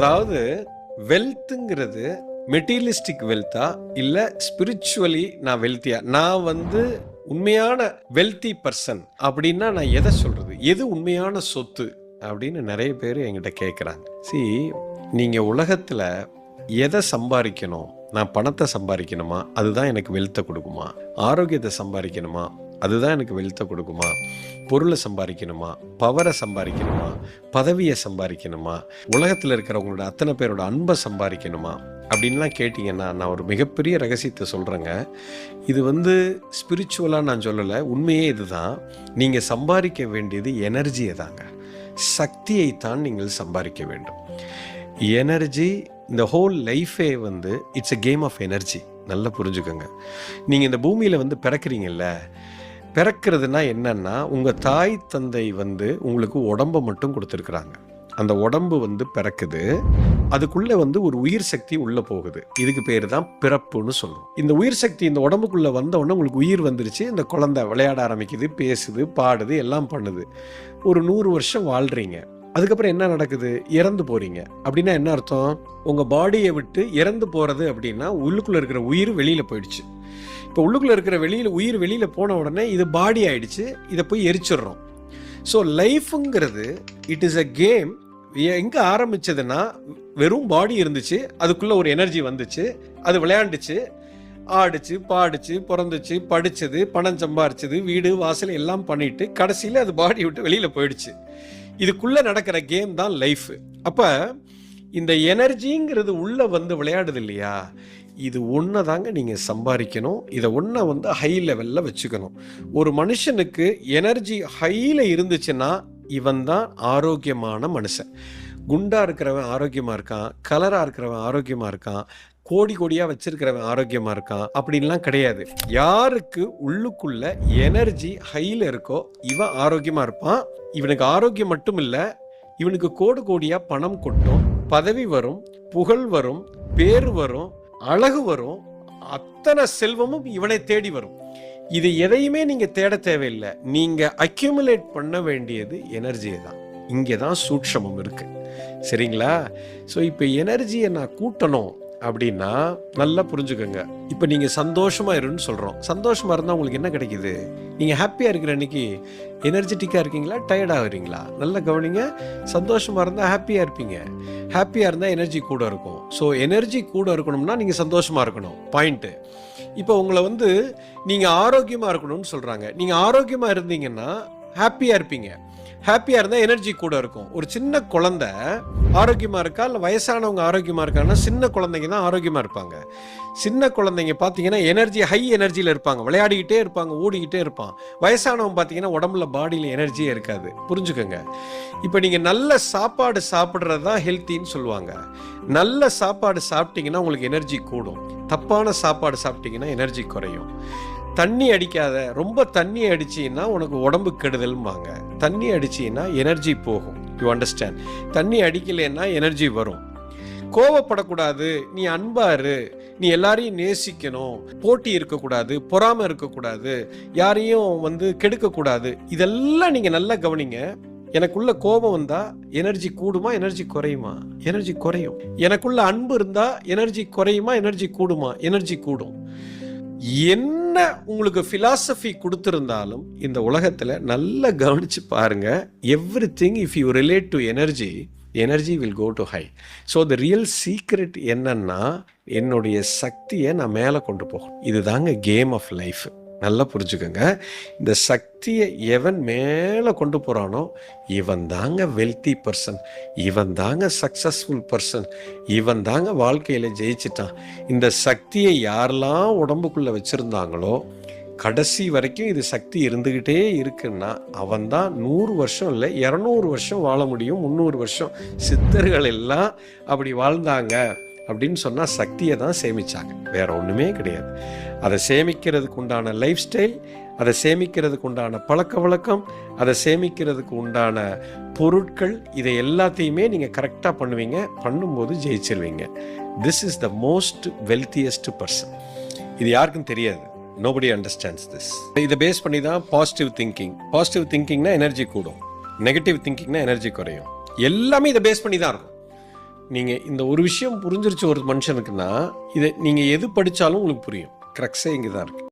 அதாவது வெல்த்துங்கிறது மெட்டீரியலிஸ்டிக் வெல்த்தா இல்ல ஸ்பிரிச்சுவலி நான் வெல்த்தியா நான் வந்து உண்மையான வெல்த்தி பர்சன் அப்படின்னா நான் எதை சொல்றது? எது உண்மையான சொத்து? அப்படின்னு நிறைய பேர் என்கிட்ட கேட்குறாங்க சி நீங்கள் உலகத்தில் எதை சம்பாதிக்கணும்? நான் பணத்தை சம்பாதிக்கணுமா? அதுதான் எனக்கு வெல்த்தை கொடுக்குமா? ஆரோக்கியத்தை சம்பாதிக்கணுமா? அதுதான் எனக்கு வெல்த்தை கொடுக்குமா? பொருளை சம்பாதிக்கணுமா பவரை சம்பாதிக்கணுமா பதவியை சம்பாதிக்கணுமா உலகத்தில் இருக்கிறவங்களோட அத்தனை பேரோட அன்பை சம்பாதிக்கணுமா அப்படின்லாம் கேட்டிங்கன்னா நான் ஒரு மிகப்பெரிய ரகசியத்தை சொல்கிறேங்க இது வந்து ஸ்பிரிச்சுவலாக நான் சொல்லலை. உண்மையே இதுதான். நீங்கள் சம்பாதிக்க வேண்டியது எனர்ஜியை தாங்க. சக்தியை தான் நீங்கள் சம்பாதிக்க வேண்டும். எனர்ஜி இந்த ஹோல் லைஃபே வந்து it's a game of energy நல்லா புரிஞ்சுக்கோங்க. நீங்கள் இந்த பூமியில் வந்து பிறக்கிறீங்கல்ல பிறக்கிறதுனா என்னன்னா உங்கள் தாய் தந்தை வந்து உங்களுக்கு உடம்பை மட்டும் கொடுத்துருக்குறாங்க. அந்த உடம்பு வந்து பிறக்குது. அதுக்குள்ளே வந்து ஒரு உயிர் சக்தி உள்ளே போகுது. இதுக்கு பேர் தான் பிறப்புன்னு சொல்லுவோம் இந்த உயிர் சக்தி இந்த உடம்புக்குள்ளே வந்தவொடனே உங்களுக்கு உயிர் வந்துருச்சு. இந்த குழந்தை விளையாட ஆரம்பிக்குது பேசுது பாடுது எல்லாம் பண்ணுது. ஒரு நூறு வருஷம் வாழ்கிறீங்க அதுக்கப்புறம் என்ன நடக்குது? இறந்து போறீங்க. அப்படின்னா என்ன அர்த்தம்? உங்க பாடியை விட்டு இறந்து போறது அப்படின்னா உள்ளுக்குள்ள இருக்கிற உயிர் வெளியில போயிடுச்சு. இப்போ உள்ளுக்குள்ளே இருக்கிற வெளியில் உயிர் வெளியில் போன உடனே இது பாடி ஆயிடுச்சு இதை போய் எரிச்சிடுறோம். ஸோ லைஃபுங்கிறது இட் இஸ் அ கேம் எங்கே ஆரம்பிச்சதுன்னா வெறும் பாடி இருந்துச்சு அதுக்குள்ளே ஒரு எனர்ஜி வந்துச்சு அது விளையாண்டுச்சு. ஆடிச்சு பாடிச்சு பிறந்துச்சு படிச்சது பணம் சம்பாரிச்சது வீடு வாசல் எல்லாம் பண்ணிட்டு கடைசியில் அது பாடி விட்டு வெளியில் போயிடுச்சு. இதுக்குள்ளே நடக்கிற கேம் தான் லைஃப் அப்போ இந்த எனர்ஜிங்கிறது உள்ளே வந்து விளையாடுது இல்லையா? இது ஒன்றை தாங்க நீங்கள் சம்பாதிக்கணும். இதை ஒன்றை வந்து ஹை லெவலில் வச்சுக்கணும். ஒரு மனுஷனுக்கு எனர்ஜி ஹையில் இருந்துச்சுன்னா இவன் தான் ஆரோக்கியமான மனுஷன். குண்டாக இருக்கிறவன் ஆரோக்கியமாக இருக்கான். கலராக இருக்கிறவன் ஆரோக்கியமாக இருக்கான். கோடி கோடியாக வச்சிருக்கிறவன் ஆரோக்கியமாக இருக்கான். அப்படின்லாம் கிடையாது. யாருக்கு உள்ளுக்குள்ள எனர்ஜி ஹையில் இருக்கோ இவன் ஆரோக்கியமாக இருப்பான். இவனுக்கு ஆரோக்கியம் மட்டும் இல்லை இவனுக்கு கோடி கோடியாக பணம் கொட்டும். பதவி வரும் புகழ் வரும் பேர் வரும் அழகு வரும் அத்தனை செல்வமும் இவனை தேடி வரும். இது எதையுமே நீங்க தேட தேவையில்லை. நீங்க அக்யூமுலேட் பண்ண வேண்டியது எனர்ஜியை தான். இங்கே தான் சூட்சமம் இருக்கு. சரிங்களா? ஸோ இப்போ எனர்ஜியை நான் கூட்டணும். அப்படின்னா நல்லா புரிஞ்சுக்கோங்க. இப்போ நீங்கள் சந்தோஷமா இருன்னு சொல்கிறோம் சந்தோஷமா இருந்தால் உங்களுக்கு என்ன கிடைக்குது? நீங்கள் ஹாப்பியாக இருக்கிற அன்னைக்கு எனர்ஜெட்டிக்காக இருக்கீங்களா? டயர்டாக வரீங்களா நல்லா கவனிங்க. சந்தோஷமா இருந்தால் ஹாப்பியாக இருப்பீங்க. ஹாப்பியாக இருந்தால் எனர்ஜி கூட இருக்கும். ஸோ எனர்ஜி கூட இருக்கணும்னா நீங்கள் சந்தோஷமா இருக்கணும். பாயிண்ட்டு இப்போ உங்களை வந்து நீங்கள் ஆரோக்கியமாக இருக்கணும்னு சொல்கிறாங்க நீங்கள் ஆரோக்கியமாக இருந்தீங்கன்னா ஹாப்பியாக இருப்பீங்க. ஹாப்பியாக இருந்தால் எனர்ஜி கூட இருக்கும். ஒரு சின்ன குழந்தை ஆரோக்கியமாக இருக்கா? இல்லை வயசானவங்க ஆரோக்கியமாக இருக்காங்கன்னா சின்ன குழந்தைங்க தான் ஆரோக்கியமாக இருப்பாங்க. சின்ன குழந்தைங்க பார்த்தீங்கன்னா எனர்ஜி ஹை எனர்ஜியில் இருப்பாங்க. விளையாடிக்கிட்டே இருப்பாங்க ஓடிக்கிட்டே இருப்பான். வயசானவன் பார்த்தீங்கன்னா உடம்புல பாடியில் எனர்ஜியே இருக்காது. புரிஞ்சுக்கோங்க. இப்போ நீங்கள் நல்ல சாப்பாடு சாப்பிட்றது தான் ஹெல்த்தின்னு சொல்லுவாங்க. நல்ல சாப்பாடு சாப்பிட்டீங்கன்னா உங்களுக்கு எனர்ஜி கூடும். தப்பான சாப்பாடு சாப்பிட்டீங்கன்னா எனர்ஜி குறையும். தண்ணி அடிக்காத ரொம்ப தண்ணி அடிச்சீன்னா உனக்கு உடம்பு கெடுதல்பாங்க தண்ணி அடிச்சீன்னா எனர்ஜி போகும். யூ அண்டர்ஸ்டாண்ட் தண்ணி அடிக்கலைன்னா எனர்ஜி வரும். கோவப்படக்கூடாது. நீ அன்பாரு நீ எல்லாரையும் நேசிக்கணும். போட்டி இருக்கக்கூடாது. பொறாமல் இருக்கக்கூடாது. யாரையும் வந்து கெடுக்கக்கூடாது. இதெல்லாம் நீங்கள் நல்லா கவனிங்க. எனக்குள்ள கோபம் வந்தா எனர்ஜி கூடுமா எனர்ஜி குறையுமா? எனர்ஜி குறையும். எனக்குள்ள அன்பு இருந்தா எனர்ஜி குறையுமா எனர்ஜி கூடுமா? எனர்ஜி கூடும். என்ன என்ன உங்களுக்கு ஃபிலாசபி கொடுத்துருந்தாலும் இந்த உலகத்தில் நல்லா கவனிச்சு பாருங்க. Everything if you relate to energy energy will go to high so the real secret என்னன்னா என்னுடைய சக்தியை நான் மேலே கொண்டு போகணும். இதுதாங்க கேம் ஆஃப் லைஃப் நல்லா புரிஞ்சுக்கோங்க. இந்த சக்தியை எவன் மேலே கொண்டு போகிறானோ இவன் தாங்க வெல்த்தி பர்சன் இவன் தாங்க சக்ஸஸ்ஃபுல் பர்சன் இவன் தாங்க வாழ்க்கையில் ஜெயிச்சிட்டான். இந்த சக்தியை யாரெல்லாம் உடம்புக்குள்ளே வச்சுருந்தாங்களோ கடைசி வரைக்கும் இது சக்தி இருந்துக்கிட்டே இருக்குன்னா அவன் தான் நூறு வருஷம் இல்லை இரநூறு வருஷம் வாழ முடியும் முந்நூறு வருஷம். சித்தர்கள் எல்லாம் அப்படி வாழ்ந்தாங்க. அப்படின்னு சொன்னால் சக்தியை தான் சேமிச்சாங்க. வேற ஒன்றுமே கிடையாது. அதை சேமிக்கிறதுக்கு உண்டான லைஃப் ஸ்டைல் அதை சேமிக்கிறதுக்கு உண்டான பழக்க வழக்கம் அதை சேமிக்கிறதுக்கு உண்டான பொருட்கள் இதை எல்லாத்தையுமே நீங்கள் கரெக்டாக பண்ணுவீங்க. பண்ணும்போது ஜெயிச்சிருவீங்க. This is the most wealthiest person இது யாருக்கும் தெரியாது. நோபடி அண்டர்ஸ்டாண்ட்ஸ் திஸ் இதை பேஸ் பண்ணி தான் பாசிட்டிவ் திங்கிங் பாசிட்டிவ் திங்கிங்னா எனர்ஜி கூடும். நெகட்டிவ் திங்கிங்னா எனர்ஜி குறையும். எல்லாமே இதை பேஸ் பண்ணி தான் இருக்கும். நீங்கள் இந்த ஒரு விஷயம் புரிஞ்சிருச்சு ஒரு மனுஷனுக்குன்னா இதை நீங்கள் எது படித்தாலும் உங்களுக்கு புரியும். க்ரக்ஸே இங்கே தான் இருக்கு.